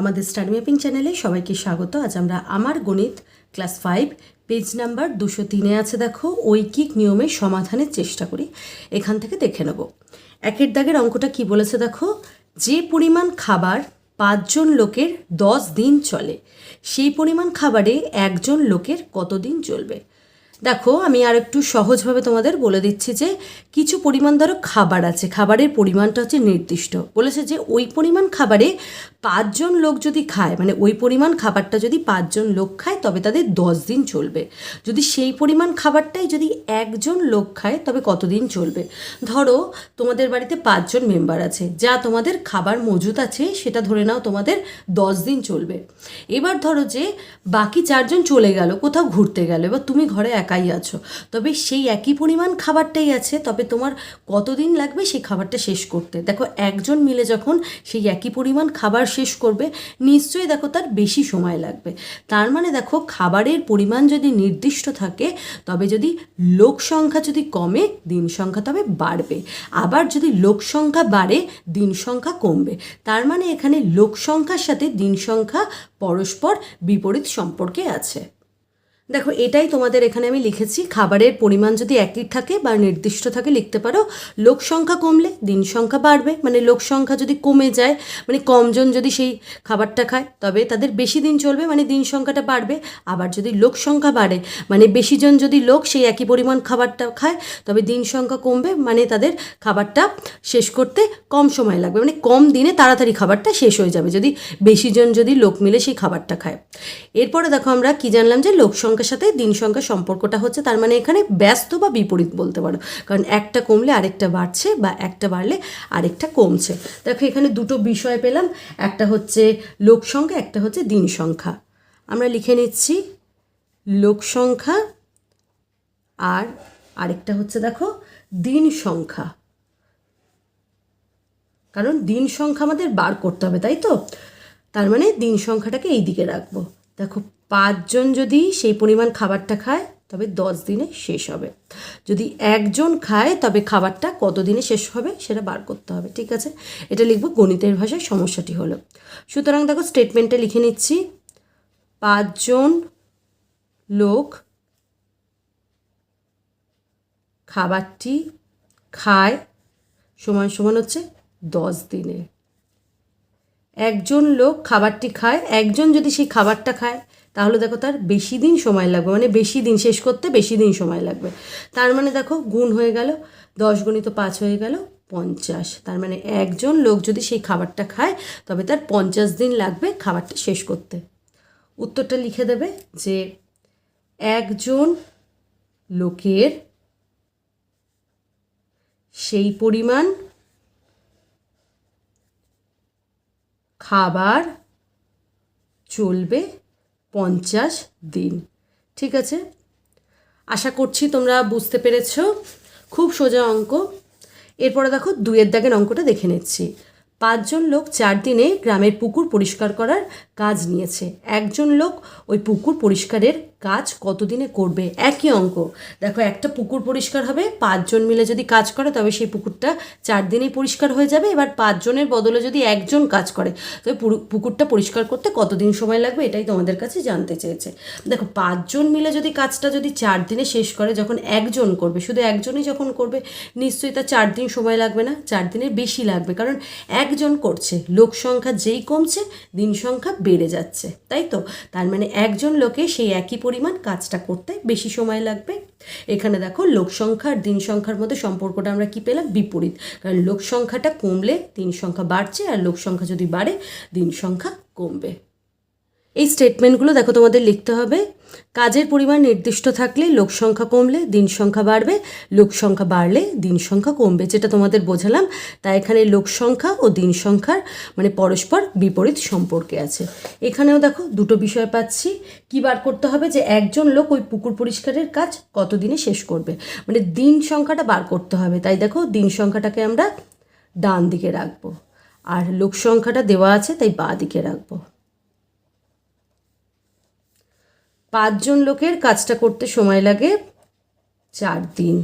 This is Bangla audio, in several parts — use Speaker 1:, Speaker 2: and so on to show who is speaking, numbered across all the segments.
Speaker 1: আমাদের স্টাডি ম্যাপিং চ্যানেলে সবাইকে স্বাগত। আজ আমরা আমার গণিত ক্লাস ফাইভ, পেজ নাম্বার দুশো তিনে আছে দেখো, ঐকিক নিয়মে সমাধানের চেষ্টা করি। এখান থেকে দেখে নেব। একের দাগের অঙ্কটা কি বলেছে দেখো, যে পরিমাণ খাবার পাঁচজন লোকের দশ দিন চলে, সেই পরিমাণ খাবারে একজন লোকের কতদিন চলবে? দেখো, আমি আর একটু সহজভাবে তোমাদের বলে দিচ্ছি যে কিছু পরিমাণ ধরো খাবার আছে। খাবারের পরিমাণটা হচ্ছে নির্দিষ্ট। বলেছে যে ওই পরিমাণ খাবারে পাঁচজন লোক যদি খায় মানে ওই পরিমাণ খাবারটা যদি পাঁচজন লোক খায়, তবে তাদের দশ দিন চলবে। যদি সেই পরিমাণ খাবারটাই যদি একজন লোক খায়, তবে কতদিন চলবে? ধরো, তোমাদের বাড়িতে পাঁচজন মেম্বার আছে, যা তোমাদের খাবার মজুত আছে, সেটা ধরে নাও তোমাদের দশ দিন চলবে। এবার ধরো যে বাকি চারজন চলে গেল, কোথাও ঘুরতে গেল, এবার তুমি ঘরে একাই আছো। তবে সেই একই পরিমাণ খাবারটাই আছে, তবে তোমার কতদিন লাগবে সেই খাবারটা শেষ করতে? দেখো, একজন মিলে যখন সেই একই পরিমাণ খাবার শেষ করবে, নিশ্চয়ই দেখো তার বেশি সময় লাগবে। তার মানে দেখো, খাবারের পরিমাণ যদি নির্দিষ্ট থাকে, তবে যদি লোক সংখ্যা যদি কমে, দিন সংখ্যা তবে বাড়বে। আবার যদি লোক সংখ্যা বাড়ে, দিন সংখ্যা কমবে। তার মানে এখানে লোক সংখ্যার সাথে দিন সংখ্যা পরস্পর বিপরীত সম্পর্কে আছে। দেখো, এটাই তোমাদের এখানে আমি লিখেছি। খাবারের পরিমাণ যদি একই থাকে বা নির্দিষ্ট থাকে, লিখতে পারো। লোক সংখ্যা কমলে দিন সংখ্যা বাড়বে। মানে লোক সংখ্যা যদি কমে যায় মানে কমজন যদি সেই খাবারটা খায়, তবে তাদের বেশি দিন চলবে মানে দিন সংখ্যাটা বাড়বে। আবার যদি লোক সংখ্যা বাড়ে মানে বেশিজন যদি লোক সেই একই পরিমাণ খাবারটা খায়, তবে দিন সংখ্যা কমবে মানে তাদের খাবারটা শেষ করতে কম সময় লাগবে। মানে কম দিনে তাড়াতাড়ি খাবারটা শেষ হয়ে যাবে, যদি বেশিজন যদি লোক মিলে সেই খাবারটা খায়। এরপরে দেখো আমরা কি জানলাম যে লোক সংখ্যার সাথে দিন সংখ্যার সম্পর্কটা হচ্ছে, তার মানে এখানে ব্যস্ত বা বিপরীত বলতে পারো। কারণ একটা কমলে আরেকটা বাড়ছে বা একটা বাড়লে আরেকটা কমছে। দেখো এখানে দুটো বিষয় পেলাম, একটা হচ্ছে লোক সংখ্যা, একটা হচ্ছে দিন সংখ্যা। আমরা লিখে নিচ্ছি লোক সংখ্যা আর আরেকটা হচ্ছে দেখো দিন সংখ্যা। কারণ দিন সংখ্যা আমাদের বার করতে হবে, তাই তো? তার মানে দিন সংখ্যাটাকে এই দিকে রাখব। দেখো পাঁচজন যদি সেই পরিমাণ খাবারটা খায়, তবে দশ দিনে শেষ হবে। যদি একজন খায়, তবে খাবারটা কত দিনে শেষ হবে সেটা বার করতে হবে, ঠিক আছে? এটা লিখব গণিতের ভাষায় সমস্যাটি হলো। সুতরাং দেখো স্টেটমেন্টে লিখে নিচ্ছি, পাঁচজন লোক খাবারটি খায়, সমান সমান হচ্ছে দশ দিনে। একজন লোক খাবারটি খায়, একজন যদি সেই খাবারটা খায়, তাহলে দেখো তার বেশি দিন সময় লাগবে। মানে বেশি দিন, শেষ করতে বেশি দিন সময় লাগবে। তার মানে দেখো গুণ হয়ে গেল, দশ গুণিত পাঁচ হয়ে গেল পঞ্চাশ। তার মানে একজন লোক যদি সেই খাবারটা খায়, তবে তার পঞ্চাশ দিন লাগবে খাবারটা শেষ করতে। উত্তরটা লিখে দেবে যে একজন লোকের সেই পরিমাণ খাবার চলবে পঞ্চাশ দিন। ঠিক আছে? আশা করছি তোমরা বুঝতে পেরেছ। খুব সোজা অঙ্ক। এরপরে দেখো দুয়ের দাগের অঙ্কটা দেখে নিচ্ছি। পাঁচজন লোক চার দিনে গ্রামের পুকুর পরিষ্কার করার কাজ নিয়েছে। একজন লোক ওই পুকুর পরিষ্কারের কাজ কতদিনে করবে? একই অঙ্ক। দেখো, একটা পুকুর পরিষ্কার হবে, পাঁচজন মিলে যদি কাজ করে, তবে সেই পুকুরটা চার দিনেই পরিষ্কার হয়ে যাবে। এবার পাঁচজনের বদলে যদি একজন কাজ করে, তবে পুকুরটা পরিষ্কার করতে কতদিন সময় লাগবে? এটাই তোমাদের কাছে জানতে চেয়েছে। দেখো, পাঁচজন মিলে যদি কাজটা যদি চার দিনে শেষ করে, যখন একজন করবে, শুধু একজনই যখন করবে, নিশ্চয়ই তার চার দিন সময় লাগবে না, চার দিনের বেশি লাগবে, কারণ একজন করছে, লোক সংখ্যা যেই কমছে, দিন সংখ্যা বেড়ে যাচ্ছে, তাই তো? তার মানে একজন লোকে সেই একই পরিমাণ কাজটা করতে বেশি সময় লাগবে। এখানে দেখো লোক সংখ্যা আর দিন সংখ্যার মধ্যে সম্পর্কটা আমরা কি পেলাম? বিপরীত। কারণ লোক সংখ্যাটা কমলে দিন সংখ্যা বাড়ছে আর লোক সংখ্যা যদি বাড়ে, দিন সংখ্যা কমবে। এই স্টেটমেন্টগুলো দেখো তোমাদের লিখতে হবে। কাজের পরিমাণ নির্দিষ্ট থাকলে লোক সংখ্যা কমলে দিন সংখ্যা বাড়বে, লোক সংখ্যা বাড়লে দিন সংখ্যা কমবে, যেটা তোমাদের বোঝালাম। তাই এখানে লোক সংখ্যা ও দিন সংখ্যার মানে পরস্পর বিপরীত সম্পর্কে আছে। এখানেও দেখো দুটো বিষয় পাচ্ছি। কি বার করতে হবে যে একজন লোক ওই পুকুর পরিষ্কারের কাজ কতদিনে শেষ করবে? মানে দিন সংখ্যাটা বার করতে হবে। তাই দেখো দিন সংখ্যাটাকে আমরা ডান দিকে রাখব। আর লোক সংখ্যাটা দেওয়া আছে তাই বাঁ দিকে রাখব। পাঁচজন লোকের কাজটা করতে সময় লাগে চার দিন।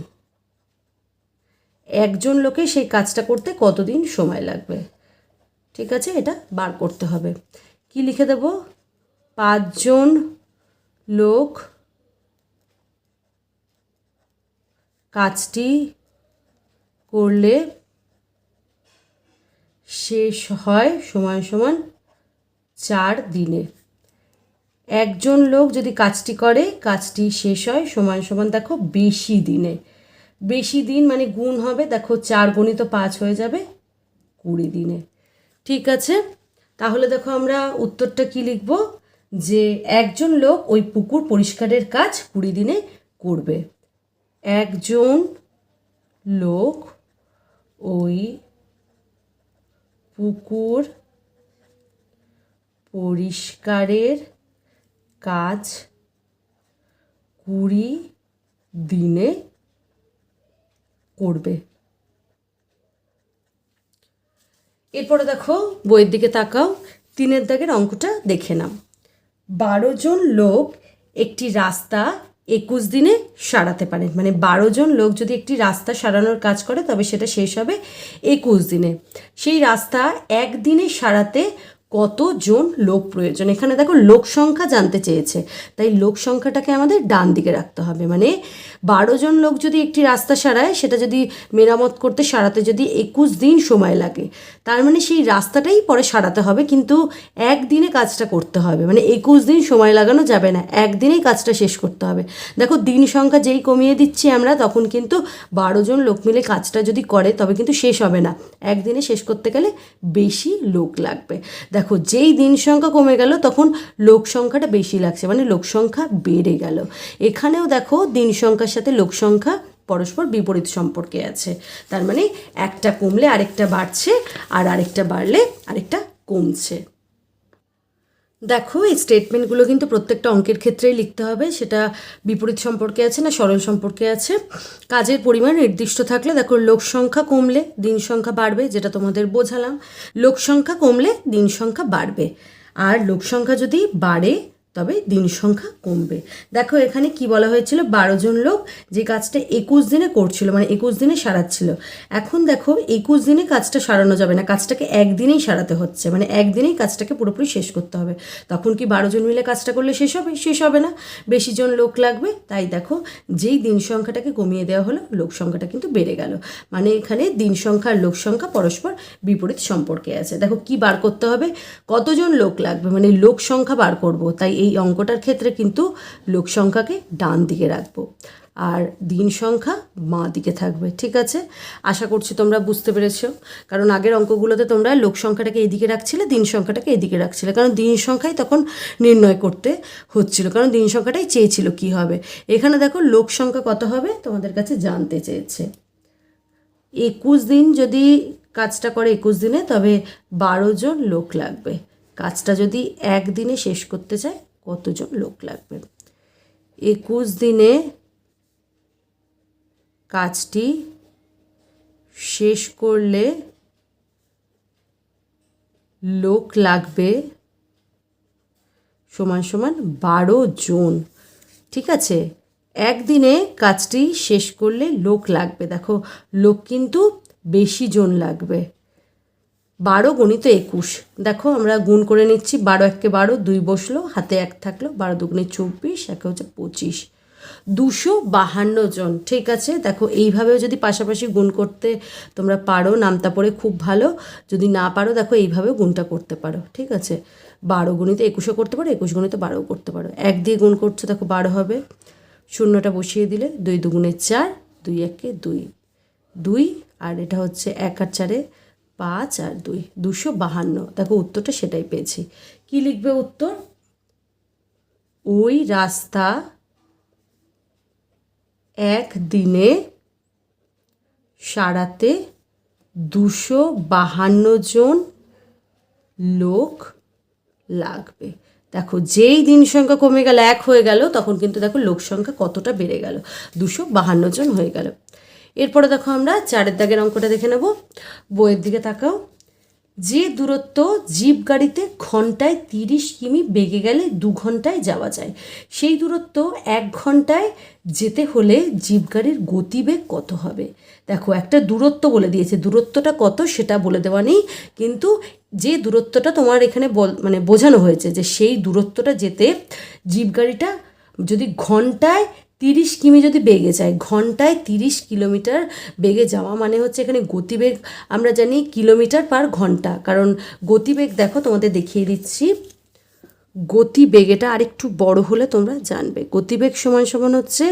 Speaker 1: একজন লোকে সেই কাজটা করতে কতদিন সময় লাগবে? ঠিক আছে, এটা বার করতে হবে। কি লিখে দেব? পাঁচজন লোক কাজটি করলে শেষ হয় সমান সমান চার দিনে। একজন লোক যদি কাজটি করে, কাজটি শেষ হয়, সমান সমান দেখো বেশি দিনে। বেশি দিন মানে গুণ হবে, দেখো চার গণিত পাঁচ হয়ে যাবে কুড়ি দিনে। ঠিক আছে? তাহলে দেখো আমরা উত্তরটা কি লিখব? যে একজন লোক ওই পুকুর পরিষ্কারের কাজ কুড়ি দিনে করবে। একজন লোক ওই পুকুর পরিষ্কারের কাজ কুড়ি দিনে করবে। এরপরে দেখো বইয়ের দিকে তাকাও, তিনের দাগের অঙ্কটা দেখে নাও। বারো জন লোক একটি রাস্তা একুশ দিনে সারাতে পারেন। মানে বারো জন লোক যদি একটি রাস্তা সারানোর কাজ করে, তবে সেটা শেষ হবে একুশ দিনে। সেই রাস্তা একদিনে সারাতে কতজন লোক প্রয়োজন? এখানে দেখো লোক সংখ্যা জানতে চেয়েছে। তাই লোক সংখ্যাটাকে আমাদের ডান দিকে রাখতে হবে। মানে বারো জন লোক যদি একটি রাস্তা সারায়, সেটা যদি মেরামত করতে সারাতে যদি একুশ দিন সময় লাগে, তার মানে সেই রাস্তাটাই পরে সারাতে হবে, কিন্তু একদিনে কাজটা করতে হবে। মানে একুশ দিন সময় লাগানো যাবে না, একদিনেই কাজটা শেষ করতে হবে। দেখো, দিন সংখ্যা যেই কমিয়ে দিচ্ছি আমরা, তখন কিন্তু বারো জন লোক মিলে কাজটা যদি করে, তবে কিন্তু শেষ হবে না। একদিনে শেষ করতে গেলে বেশি লোক লাগবে। দেখো, যেই দিন সংখ্যা কমে গেল, তখন লোক সংখ্যাটা বেশি লাগছে মানে লোক সংখ্যা বেড়ে গেল। এখানেও দেখো, দিন সংখ্যার সাথে লোক সংখ্যা পরস্পর বিপরীত সম্পর্কে আছে। তার মানে একটা কমলে আরেকটা বাড়ছে আর আরেকটা বাড়লে আরেকটা কমছে। দেখো, এই স্টেটমেন্টগুলো কিন্তু প্রত্যেকটা অঙ্কের ক্ষেত্রেই লিখতে হবে। সেটা বিপরীত সম্পর্কে আছে না সরল সম্পর্কে আছে। কাজের পরিমাণ নির্দিষ্ট থাকলে দেখো লোক সংখ্যা কমলে দিন সংখ্যা বাড়বে, যেটা তোমাদের বোঝালাম। লোক সংখ্যা কমলে দিন সংখ্যা বাড়বে। আর লোক সংখ্যা যদি বাড়ে তবে দিন সংখ্যা কমবে। দেখো এখানে কি বলা হয়েছিল? বারো জন লোক যে কাজটা একুশ দিনে করছিল মানে একুশ দিনে সারাচ্ছিল। এখন দেখো একুশ দিনে কাজটা সারানো যাবে না, কাজটাকে একদিনেই সারাতে হচ্ছে মানে একদিনেই কাজটাকে পুরোপুরি শেষ করতে হবে। তখন কি বারো জন মিলে কাজটা করলে শেষ হবে? শেষ হবে না। বেশি জন লোক লাগবে, তাই দেখো যেই দিন সংখ্যাটাকে কমিয়ে দেওয়া হলো, লোক সংখ্যাটা কিন্তু বেড়ে গেল। মানে এখানে দিন সংখ্যা আর লোক সংখ্যা পরস্পর বিপরীত সম্পর্কে আছে। দেখো কি বার করতে হবে? কতজন লোক লাগবে? মানে লোক সংখ্যা বার করব, তাই এই অঙ্কটার ক্ষেত্রে কিন্তু লোক সংখ্যাকে ডান দিকে রাখব। আর দিন সংখ্যা মা দিকে থাকবে, ঠিক আছে? আশা করছি তোমরা বুঝতে পেরেছ। কারণ আগের অঙ্কগুলোতে তোমরা লোক সংখ্যাটাকে এদিকে রাখছিলে, দিন সংখ্যাটাকে এদিকে রাখছিলে। কারণ দিন সংখ্যাই তখন নির্ণয় করতে হচ্ছিল, কারণ দিন সংখ্যাটাই চেয়েছিল কি হবে। এখানে দেখো লোক সংখ্যা কত হবে? তোমাদের কাছে জানতে চেয়েছে। একুশ দিন যদি কাজটা করে একুশ দিনে, তবে বারো জন লোক লাগবে। কাজটা যদি একদিনে শেষ করতে চায় কতজন লোক লাগবে? একুশ দিনে কাজটি শেষ করলে লোক লাগবে সমান সমান বারো জন। ঠিক আছে? একদিনে কাজটি শেষ করলে লোক লাগবে। দেখো, লোক কিন্তু বেশি জন লাগবে। বারো গণিত একুশ। দেখো, আমরা গুণ করে নিচ্ছি, বারো একে বারো, দুই বসল, হাতে এক থাকল, বারো দুগুণে চব্বিশ, একে হচ্ছে পঁচিশ। দুশো বাহান্ন জন, ঠিক আছে? দেখো, এইভাবেও যদি পাশাপাশি গুণ করতে তোমরা পারো, নামতা পড়ে খুব ভালো। যদি না পারো, দেখো, এইভাবেও গুণটা করতে পারো, ঠিক আছে? বারো গুণিতে একুশও করতে পারো, একুশ গুণিতে বারোও করতে পারো। এক দিয়ে গুণ করছ, দেখো, বারো হবে। শূন্যটা বসিয়ে দিলে, দুই দুগুণে চার, দুই একে দুই। দুই, আর এটা হচ্ছে এক আর চারে পাঁচ আর দুই, দুশো বাহান্ন। দেখো উত্তরটা সেটাই পেয়েছি। কি লিখবে উত্তর? ওই রাস্তা এক দিনে সারাতে দুশো বাহান্ন জন লোক লাগবে। দেখো, যেই দিন সংখ্যা কমে গেল, এক হয়ে গেল, তখন কিন্তু দেখো লোক সংখ্যা কতটা বেড়ে গেল। দুশো বাহান্ন জন হয়ে গেল। এরপরে দেখো আমরা চারের দাগের অঙ্কটা দেখে নেব। বইয়ের দিকে তাকাও। যে দূরত্ব জিপ গাড়িতে ঘন্টায় তিরিশ কিমি বেগে গেলে দু ঘন্টায় যাওয়া যায়, সেই দূরত্ব এক ঘন্টায় যেতে হলে জিপ গাড়ির গতিবেগ কত হবে? দেখো, একটা দূরত্ব বলে দিয়েছে। দূরত্বটা কত সেটা বলে দেওয়া নেই, কিন্তু যে দূরত্বটা তোমার এখানে বল মানে বোঝানো হয়েছে যে সেই দূরত্বটা যেতে জিপ গাড়িটা যদি ঘন্টায় তিরিশ কিমি যদি বেগে যায়, ঘন্টায় তিরিশ কিলোমিটার বেগে যাওয়া মানে হচ্ছে এখানে গতিবেগ আমরা জানি কিলোমিটার পার ঘণ্টা। কারণ গতিবেগ দেখো তোমাদের দেখিয়ে দিচ্ছি। গতিবেগ এটা আরেকটু বড় হলে তোমরা জানবে। গতিবেগ সমান সমান হচ্ছে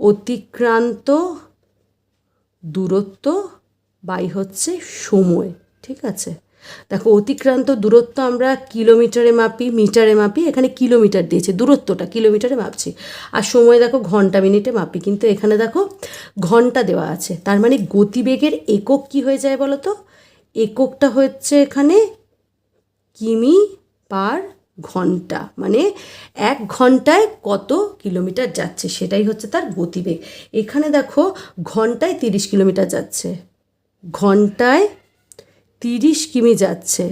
Speaker 1: অতিক্রান্ত দূরত্ব বাই হচ্ছে সময়, ঠিক আছে? দেখো, অতিক্রান্ত দূরত্ব আমরা কিলোমিটারে মাপি, মিটারে মাপি, এখানে কিলোমিটার দিয়েছে, দূরত্বটা কিলোমিটারে মাপছি। আর সময় দেখো, ঘণ্টা মিনিটে মাপি, কিন্তু এখানে দেখো, ঘণ্টা দেওয়া আছে। তার মানে গতিবেগের একক কি হয়ে যায় বলো তো এককটা হচ্ছে এখানে কিমি পার ঘণ্টা মানে এক ঘন্টায় কত কিলোমিটার যাচ্ছে, সেটাই হচ্ছে তার গতিবেগ। এখানে দেখো, ঘন্টায় তিরিশ কিলোমিটার যাচ্ছে। ঘন্টায় তিরিশ কিমি যাচ্ছে।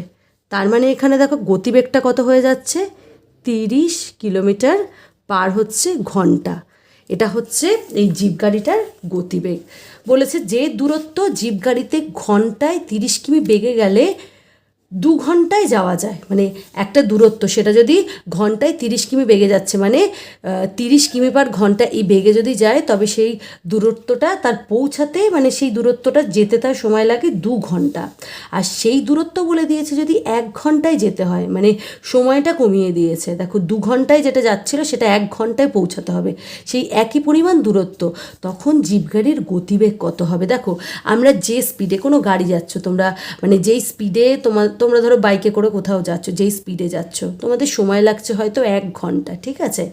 Speaker 1: তার মানে এখানে দেখো গতিবেগটা কত হয়ে যাচ্ছে? তিরিশ কিলোমিটার পার হচ্ছে ঘণ্টা। এটা হচ্ছে এই জিপ গাড়িটার গতিবেগ। বলেছে যে দূরত্ব জিপ গাড়িতে ঘন্টায় তিরিশ কিমি বেগে গেলে দু ঘন্টায় যাওয়া যায় মানে একটা দূরত্ব। সেটা যদি ঘন্টায় তিরিশ কিমি বেগে যাচ্ছে মানে তিরিশ কিমি পার ঘণ্টা এই বেগে যদি যায়, তবে সেই দূরত্বটা তার পৌঁছাতে মানে সেই দূরত্বটা যেতে তার সময় লাগে দু ঘণ্টা। আর সেই দূরত্ব বলে দিয়েছে যদি এক ঘন্টায় যেতে হয় মানে সময়টা কমিয়ে দিয়েছে। দেখো, দু ঘন্টায় যেটা যাচ্ছিল, সেটা এক ঘন্টায় পৌঁছাতে হবে। সেই একই পরিমাণ দূরত্ব, তখন জিপ গাড়ির গতিবেগ কত হবে? দেখো, আমরা যে স্পিডে কোনো গাড়ি যাচ্ছ, তোমরা মানে যেই স্পিডে তোমার তোমরা ধরো বাইকে করে কোথাও যাচ্ছ, যেই স্পিডে যাচ্ছ, তোমাদের সময় লাগছে হয়তো এক ঘণ্টা, ঠিক আছে?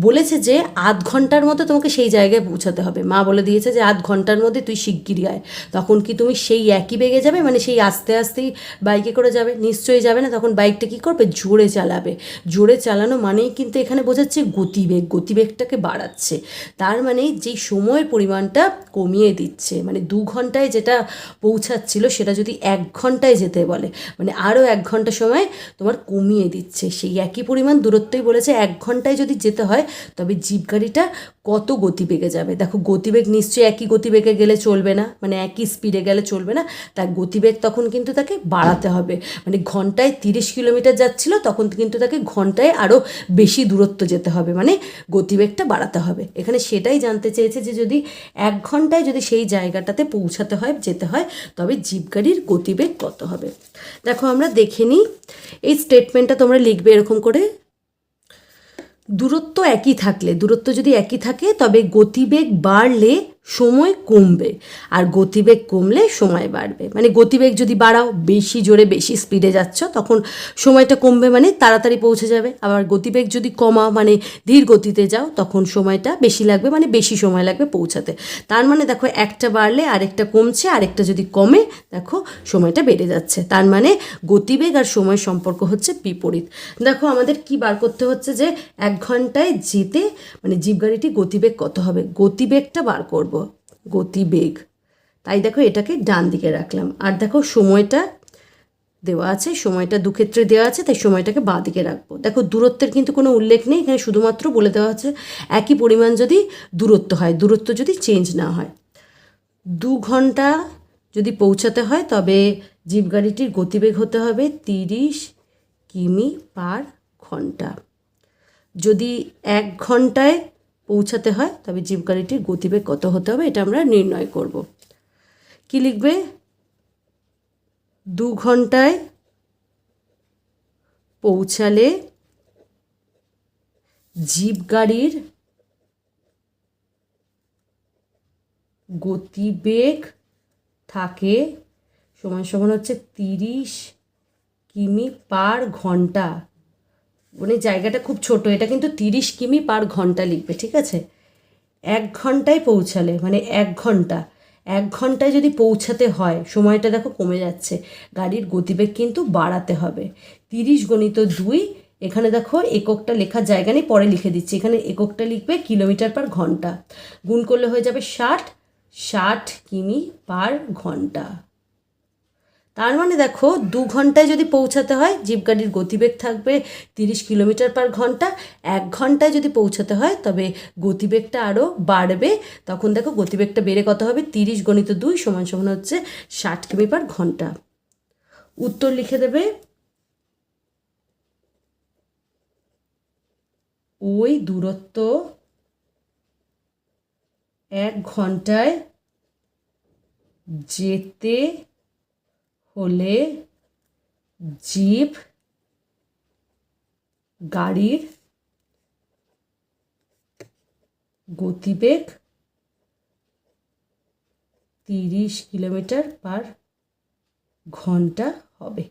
Speaker 1: বলেছে যে আধ ঘণ্টার মতো তোমাকে সেই জায়গায় পৌঁছাতে হবে। মা বলে দিয়েছে যে আধ ঘণ্টার মধ্যে তুই শিগগিরি আয়। তখন কি তুমি সেই একই বেগে যাবে? মানে সেই আস্তে আস্তেই বাইকে করে যাবে? নিশ্চয়ই যাবে না। তখন বাইকটা কী করবে? জোরে চালাবে। জোরে চালানো মানেই কিন্তু এখানে বোঝাচ্ছে গতিবেগ, গতিবেগটাকে বাড়াচ্ছে। তার মানে যেই সময়ের পরিমাণটা কমিয়ে দিচ্ছে মানে দু ঘন্টায় যেটা পৌঁছাচ্ছিল সেটা যদি এক ঘন্টায় যেতে বলে মানে আরও এক ঘণ্টা সময় তোমার কমিয়ে দিচ্ছে। সেই একই পরিমাণ দূরত্বই বলেছে, এক ঘন্টায় যদি যেতে হয়, তবে জিপ গাড়িটা কত গতিবেগে যাবে? দেখো, গতিবেগ নিশ্চয়ই একই গতিবেগে গেলে চলবে না মানে একই স্পিডে গেলে চলবে না। তার গতিবেগ তখন কিন্তু তাকে বাড়াতে হবে। মানে ঘন্টায় তিরিশ কিলোমিটার যাচ্ছিল, তখন কিন্তু তাকে ঘন্টায় আরও বেশি দূরত্ব যেতে হবে। মানে গতিবেগটা বাড়াতে হবে। এখানে সেটাই জানতে চেয়েছে যে যদি এক ঘন্টায় যদি সেই জায়গাটাতে পৌঁছাতে হয়, যেতে হয়, তবে জিপ গাড়ির গতিবেগ কত হবে? দেখো, আমরা দেখে নিই। এই স্টেটমেন্টটা তোমরা লিখবে এরকম করে। দূরত্ব একই থাকলে দূরত্ব যদি একই থাকে তবে গতিবেগ বাড়লে সময় কমবে আর গতিবেগ কমলে সময় বাড়বে। মানে গতিবেগ যদি বাড়াও, বেশি জোরে বেশি স্পিডে যাচ্ছ, তখন সময়টা কমবে মানে তাড়াতাড়ি পৌঁছে যাবে। আবার গতিবেগ যদি কমাও মানে ধীর গতিতে যাও, তখন সময়টা বেশি লাগবে মানে বেশি সময় লাগবে পৌঁছাতে। তার মানে দেখো, একটা বাড়লে আরেকটা কমছে, আরেকটা যদি কমে, দেখো সময়টা বেড়ে যাচ্ছে। তার মানে গতিবেগ আর সময় সম্পর্ক হচ্ছে বিপরীত। দেখো, আমাদের কি বার করতে হচ্ছে যে, এক ঘন্টায় যেতে মানে জিপ গাড়িটি গতিবেগ কত হবে? গতিবেগটা বার করব। গতিবেগ তাই দেখো এটাকে ডান দিকে রাখলাম। আর দেখো সময়টা দেওয়া আছে, সময়টা দু ক্ষেত্রে দেওয়া আছে, তাই সময়টাকে বাঁ দিকে রাখব। দেখো দূরত্বের কিন্তু কোনো উল্লেখ নেই, এখানে শুধুমাত্র বলে দেওয়া আছে একই পরিমাণ যদি দূরত্ব হয়, দূরত্ব যদি চেঞ্জ না হয়। দু ঘণ্টা যদি পৌঁছাতে হয়, তবে জিপ গাড়িটির গতিবেগ হতে হবে তিরিশ কিমি পার ঘণ্টা। যদি এক ঘন্টায় পৌঁছাতে হয়, তবে জিপ গাড়িটির গতিবেগ কত হতে হবে এটা আমরা নির্ণয় করব। কি লিখবে? দু ঘন্টায় পৌঁছালে জিপ গাড়ির গতিবেগ থাকে সমান সমান হচ্ছে তিরিশ কিমি পার ঘণ্টা। মানে জায়গাটা খুব ছোট, এটা কিন্তু তিরিশ কিমি পার ঘণ্টা লিখবে, ঠিক আছে? এক ঘন্টায় পৌঁছালে মানে এক ঘণ্টা, এক ঘন্টায় যদি পৌঁছাতে হয়, সময়টা দেখো কমে যাচ্ছে, গাড়ির গতিবেগ কিন্তু বাড়াতে হবে। তিরিশ গণিত দুই, এখানে দেখো এককটা লেখার জায়গা নেই, পরে লিখে দিচ্ছি, এখানে এককটা লিখবে কিলোমিটার পার ঘণ্টা। গুণ করলে হয়ে যাবে ষাট ষাট কিমি পার ঘণ্টা। তার মানে দেখো, দু ঘন্টায় যদি পৌঁছাতে হয় জিপ গাড়ির গতিবেগ থাকবে তিরিশ কিলোমিটার পার ঘণ্টা। এক ঘন্টায় যদি পৌঁছাতে হয়, তবে গতিবেগটা আরও বাড়বে। তখন দেখো, গতিবেগটা বেড়ে কত হবে? তিরিশ গণিত দুই সমান সমান হচ্ছে ষাট কিমি পার ঘণ্টা। উত্তর লিখে দেবে, ওই দূরত্ব এক ঘন্টায় যেতে হলে জিপ গাড়ির গতিবেগ তিরিশ কিলোমিটার পার ঘণ্টা হবে।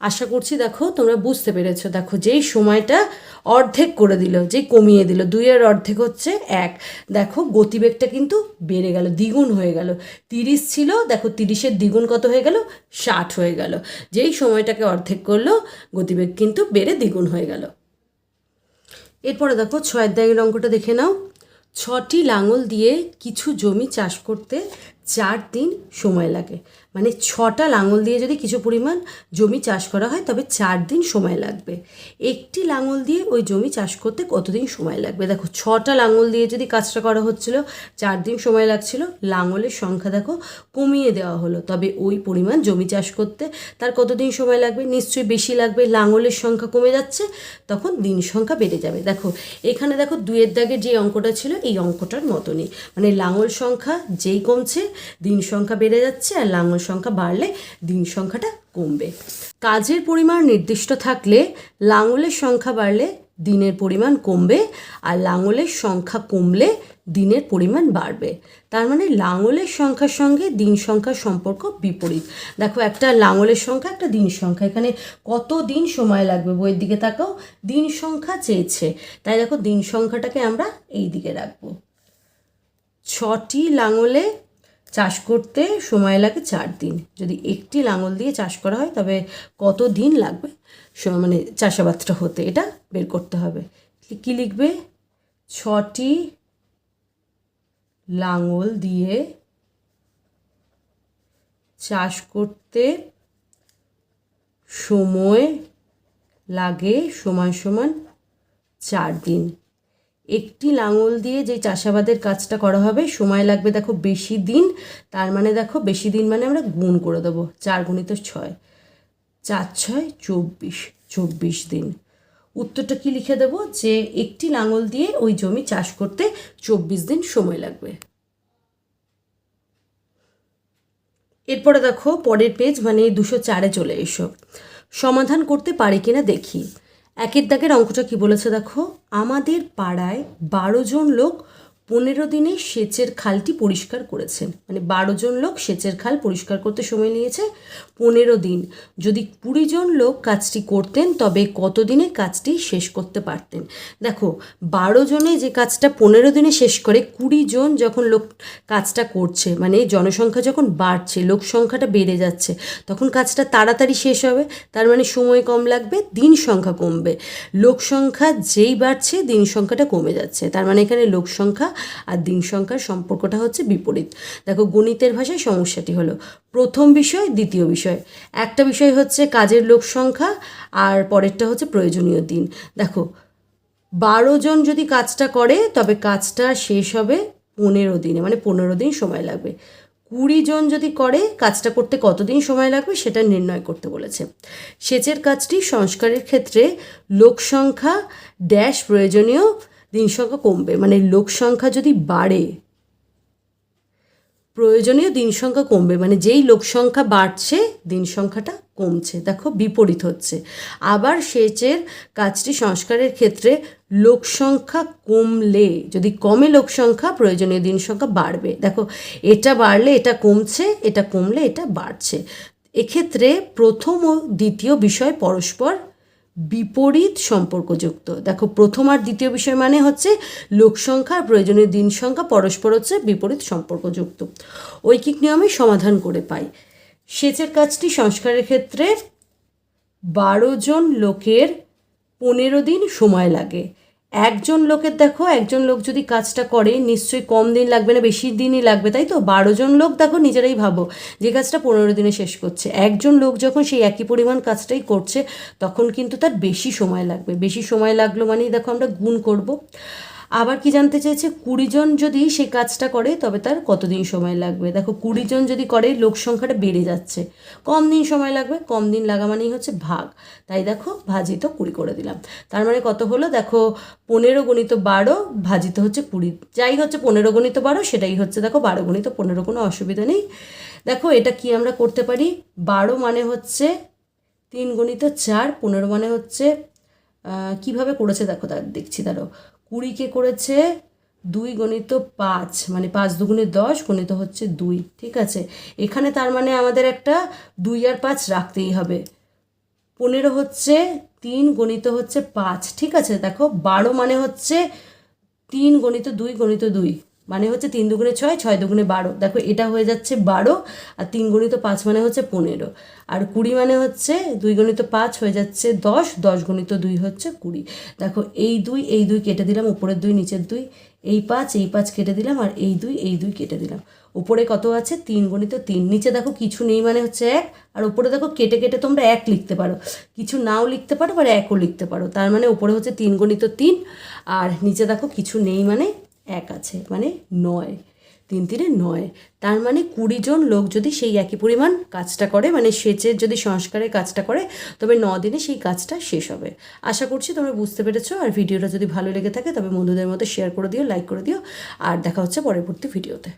Speaker 1: আশা করছি দেখো তোমরা বুঝতে পেরেছ। দেখো যেই সময়টা অর্ধেক করে দিল যেই কমিয়ে দিল, দুইয়ের অর্ধেক হচ্ছে এক। দেখো গতিবেগটা কিন্তু বেড়ে গেল, দ্বিগুণ হয়ে গেল। তিরিশ ছিল, দেখো তিরিশের দ্বিগুণ কত হয়ে গেল? ষাট হয়ে গেল। যেই সময়টাকে অর্ধেক করল, গতিবেগ কিন্তু বেড়ে দ্বিগুণ হয়ে গেল। এরপরে দেখো ছয়ের দাগের অঙ্কটা দেখে নাও। ছটি লাঙল দিয়ে কিছু জমি চাষ করতে চার দিন সময় লাগে। মানে ছটা লাঙল দিয়ে যদি কিছু পরিমাণ জমি চাষ করা হয়, তবে চার দিন সময় লাগবে। একটি লাঙল দিয়ে ওই জমি চাষ করতে কতদিন সময় লাগবে? দেখো, ছটা লাঙল দিয়ে যদি কাজটা করা হচ্ছিল, চার দিন সময় লাগছিল, লাঙলের সংখ্যা দেখো কমিয়ে দেওয়া হলো। তবে ওই পরিমাণ জমি চাষ করতে তার কতদিন সময় লাগবে? নিশ্চয়ই বেশি লাগবে, লাঙলের সংখ্যা কমে যাচ্ছে, তখন দিন সংখ্যা বেড়ে যাবে। দেখো, এখানে দেখো দুয়ের দাগের যে অঙ্কটা ছিল, এই অঙ্কটার মতনই। মানে লাঙল সংখ্যা যেই কমছে, দিন সংখ্যা বেড়ে যাচ্ছে আর লাঙল সংখ্যা বাড়লে দিন সংখ্যাটা কমবে। কাজের পরিমাণ নির্দিষ্ট থাকলে লাঙলের সংখ্যা বাড়লে দিনের পরিমাণ কমবে আর লাঙলের সংখ্যা কমলে দিনের পরিমাণ বাড়বে। তার মানে লাঙলের সংখ্যার সঙ্গে দিন সংখ্যার সম্পর্ক বিপরীত। দেখো একটা লাঙলের সংখ্যা, একটা দিন সংখ্যা। এখানে কত দিন সময় লাগবে বইয়ের দিকে তাকাও। দিন সংখ্যা চেয়েছে। তাই দেখো দিন সংখ্যাটাকে আমরা এই দিকে রাখব। ছটি লাঙলে চাষ করতে সময় লাগে চার দিন। যদি একটি লাঙল দিয়ে চাষ করা হয়, তবে কত দিন লাগবে? মানে চাষাবাদটা হতে, এটা বের করতে হবে। কি লিখবে? ছটি লাঙল দিয়ে চাষ করতে সময় লাগে, সমান সমান চার দিন। একটি লাঙল দিয়ে যে চাষাবাদের কাজটা করা হবে, সময় লাগবে দেখো বেশি দিন, তার মানে দেখো বেশি দিন মানে আমরা গুণ করে দেবো, চার গুণিত ছয়, চার ছয় চব্বিশ চব্বিশ দিন। উত্তরটা কি লিখে দেবো? যে একটি লাঙল দিয়ে ওই জমি চাষ করতে চব্বিশ দিন সময় লাগবে। এরপরে দেখো পরের পেজ মানে দুশো চারে চলে এসো। সমাধান করতে পারি কিনা দেখি। একের দাগের অঙ্কটা কি বলেছে দেখো? আমাদের পাড়ায় বারো জন লোক পনেরো দিনে সেচের খালটি পরিষ্কার করেছেন মানে বারো জন লোক সেচের খাল পরিষ্কার করতে সময় নিয়েছে। পনেরো দিন। যদি কুড়ি জন লোক কাজটি করতেন, তবে কত দিনে কাজটি শেষ করতে পারতেন? দেখো, বারো জনে যে কাজটা পনেরো দিনে শেষ করে, কুড়ি জন যখন লোক কাজটা করছে মানে জনসংখ্যা যখন বাড়ছে, লোক সংখ্যাটা বেড়ে যাচ্ছে, তখন কাজটা তাড়াতাড়ি শেষ হবে। তার মানে সময় কম লাগবে, দিন সংখ্যা কমবে। লোক সংখ্যা যেই বাড়ছে, দিন সংখ্যাটা কমে যাচ্ছে। তার মানে এখানে লোক সংখ্যা আর দিন সংখ্যার সম্পর্কটা হচ্ছে বিপরীত। দেখো, গণিতের ভাষায় সমস্যাটি হলো, প্রথম বিষয়, দ্বিতীয় বিষয়। একটা বিষয় হচ্ছে কাজের লোক সংখ্যা, আর পরেরটা হচ্ছে প্রয়োজনীয় দিন। দেখো, বারো জন যদি কাজটা করে, তবে কাজটা শেষ হবে পনেরো দিনে মানে পনেরো দিন সময় লাগবে। কুড়ি জন যদি করে, কাজটা করতে কতদিন সময় লাগবে সেটা নির্ণয় করতে বলেছে। সেচের কাজটি সংস্কারের ক্ষেত্রে লোক সংখ্যা, ড্যাশ প্রয়োজনীয়, দিন সংখ্যা কমবে। মানে লোক সংখ্যা যদি বাড়ে প্রয়োজনীয় দিন সংখ্যা কমবে মানে যেই লোক সংখ্যা বাড়ছে, দিন সংখ্যাটা কমছে। দেখো, বিপরীত হচ্ছে। আবার সেচের কাজটি সংস্কারের ক্ষেত্রে লোক সংখ্যা কমলে, যদি কমে লোক সংখ্যা, প্রয়োজনীয় দিন সংখ্যা বাড়বে। দেখো, এটা বাড়লে এটা কমছে, এটা কমলে এটা বাড়ছে। এক্ষেত্রে প্রথম ও দ্বিতীয় বিষয় পরস্পর বিপরীত সম্পর্কযুক্ত। দেখো, প্রথম আর দ্বিতীয় বিষয় মানে হচ্ছে লোকসংখ্যা প্রয়োজনীয় দিন সংখ্যা পরস্পর হচ্ছে বিপরীত সম্পর্কযুক্ত। ঐকিক নিয়মে সমাধান করে পাই। সেচের কাজটি সংস্কারের ক্ষেত্রে বারো জন লোকের পনেরো দিন সময় লাগে। একজন লোকের দেখো, একজন লোক যদি কাজটা করে, নিশ্চয়ই কম দিন লাগবে না, বেশি দিনই লাগবে, তাই তো? বারো জন লোক দেখো, নিজেরাই ভাবো যে কাজটা পনেরো দিনে শেষ করছে। একজন লোক যখন সেই একই পরিমাণ কাজটাই করছে, তখন কিন্তু তার বেশি সময় লাগবে। বেশি সময় লাগল মানেই দেখো আমরা গুণ করব। আবার কি জানতে চেয়েছে? কুড়ি জন যদি সেই কাজটা করে, তবে তার কতদিন সময় লাগবে? দেখো কুড়ি জন যদি করে, লোক সংখ্যাটা বেড়ে যাচ্ছে। কম দিন সময় লাগবে, কম দিন লাগা মানেই হচ্ছে ভাগ। তাই দেখো, ভাজিত কুড়ি করে দিলাম। তার মানে কত হলো? দেখো, পনেরো গণিত বারো ভাজিত হচ্ছে কুড়ি। যাই হচ্ছে পনেরো গণিত বারো, সেটাই হচ্ছে দেখো, বারো গণিত পনেরো, কোনো অসুবিধা নেই। দেখো, এটা কি আমরা করতে পারি? বারো মানে হচ্ছে তিন গণিত চার, পনেরো মানে হচ্ছে কীভাবে করেছে? দেখো তার দেখছি দাঁড়ো কুড়িকে করেছে? দুই গণিত পাঁচ মানে পাঁচ দুগুণে দশ গণিত হচ্ছে দুই, ঠিক আছে? এখানে তার মানে আমাদের একটা দুই আর পাঁচ রাখতেই হবে। পনেরো হচ্ছে তিন, গণিত হচ্ছে পাঁচ, ঠিক আছে? দেখো, বারো মানে হচ্ছে তিন গণিত দুই গণিত দুই। মানে হচ্ছে তিন দুগুণে ছয় ছয় দুগুণে বারো। দেখো, এটা হয়ে যাচ্ছে বারো আর তিন গণিত পাঁচ মানে হচ্ছে পনেরো। আর কুড়ি মানে হচ্ছে দুই গণিত পাঁচ হয়ে যাচ্ছে দশ দশ গণিত দুই হচ্ছে কুড়ি। দেখো, এই দুই এই দুই কেটে দিলাম, উপরের দুই, নিচের দুই। এই পাঁচ এই পাঁচ কেটে দিলাম আর এই দুই এই দুই কেটে দিলাম। উপরে কত আছে? তিন গণিত তিন। নিচে দেখো, কিছু নেই মানে হচ্ছে এক। আর উপরে দেখো, কেটে কেটে তোমরা এক লিখতে পারো। কিছু নাও লিখতে পারো আর একও লিখতে পারো। তার মানে উপরে হচ্ছে তিন গণিত তিন। আর নিচে দেখো, কিছু নেই মানে এক আছে মানে নয়, তিন তিনে নয়। তার মানে কুড়ি জন লোক যদি সেই একই পরিমাণ কাজটা করে মানে সেচের যদি সংস্কারের কাজটা করে, তবে ন দিনে সেই কাজটা শেষ হবে। আশা করছি তোমরা বুঝতে পেরেছ, আর ভিডিওটা যদি ভালো লেগে থাকে, তবে বন্ধুদের মতো শেয়ার করে দিও লাইক করে দিও, আর দেখা হচ্ছে পরবর্তী ভিডিওতে।